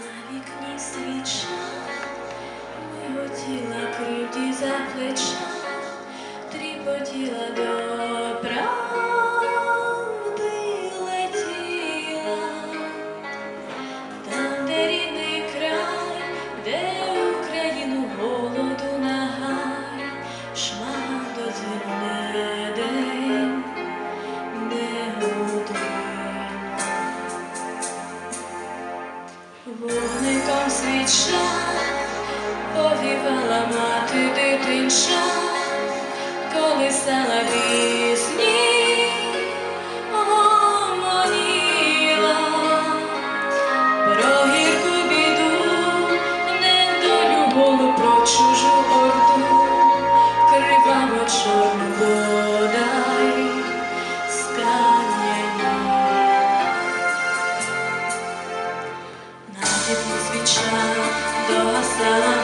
На вікні свіча, миготіла кривді за плеча, тріпотіла до Вогником свіча повівала мати дитинча, колисала пісні, На вікні свіча догасала